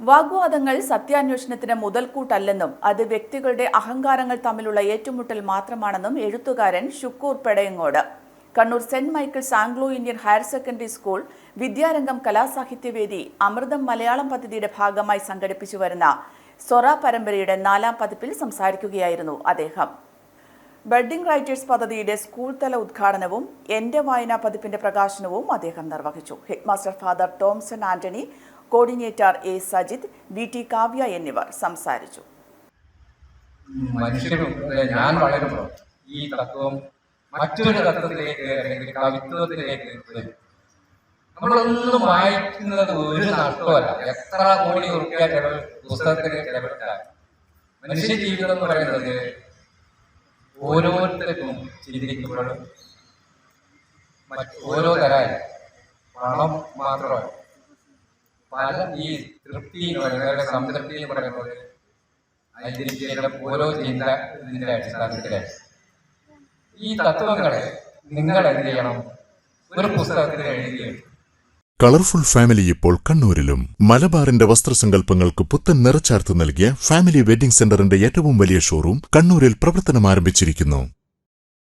വാഗ്വാദങ്ങൾ സത്യാന്വേഷണത്തിന് മുതൽക്കൂട്ടല്ലെന്നും അത് വ്യക്തികളുടെ അഹങ്കാരങ്ങൾ തമ്മിലുള്ള ഏറ്റുമുട്ടൽ മാത്രമാണെന്നും എഴുത്തുകാരൻ Shukkur Pedayangod. Kannur saint Michael's Anglo Indian higher secondary school Vidyarangam Kalasahityavedi Amritham Malayalam പദ്ധതിയുടെ ഭാഗമായി സംഘടിപ്പിച്ചു വരുന്ന സൊറ പരമ്പരയുടെ നാലാം പതിപ്പിൽ സംസാരിക്കുകയായിരുന്നു അദ്ദേഹം. ബഡ്ഡിംഗ് റൈറ്റേഴ്സ് പദ്ധതിയുടെ സ്കൂൾ തല ഉദ്ഘാടനവും എന്റെ വായനാ പതിപ്പിന്റെ പ്രകാശനവും അദ്ദേഹം നിർവഹിച്ചു. Headmaster father Tomson Antony coordinator A Sajith V T Kavya എന്നിവർ സംസാരിച്ചു. ഞാൻ ഈ തത്വം മറ്റൊരു തത്വത്തിലേക്ക് അല്ലെങ്കിൽ കവിത്വത്തിലേക്ക് നമ്മളൊന്നും വായിക്കുന്നത് ഒരു നഷ്ടമല്ല എത്ര കോടി റുപ്യ ചെലവ് പുസ്തകത്തിന് ചെലവിട്ടാൽ മനുഷ്യ ജീവിതം എന്ന് പറയുന്നത് ഓരോരുത്തർക്കും ചിന്തിക്കുമ്പോഴും ഓരോ തരായി പണം മാത്രമല്ല. പല ഈ തൃപ്തി എന്ന് പറയുന്നത് സംതൃപ്തി എന്ന് പറയുന്നത് അതിന്റെ ഓരോ ചിന്ത ഇതിന്റെ അടിസ്ഥാനത്തിലാണ്. ഈ തത്വങ്ങളെ നിങ്ങൾ എന്ത് ചെയ്യണം? ഒരു പുസ്തകത്തിൽ എഴുതി കളർഫുൾ ഫാമിലി ഇപ്പോൾ കണ്ണൂരിലും. മലബാറിന്റെ വസ്ത്രസങ്കല്പങ്ങൾക്ക് പുത്തൻ നിറച്ചാർത്ത് നൽകിയ ഫാമിലി വെഡിംഗ് സെന്ററിന്റെ ഏറ്റവും വലിയ ഷോറൂം കണ്ണൂരിൽ പ്രവർത്തനം ആരംഭിച്ചിരിക്കുന്നു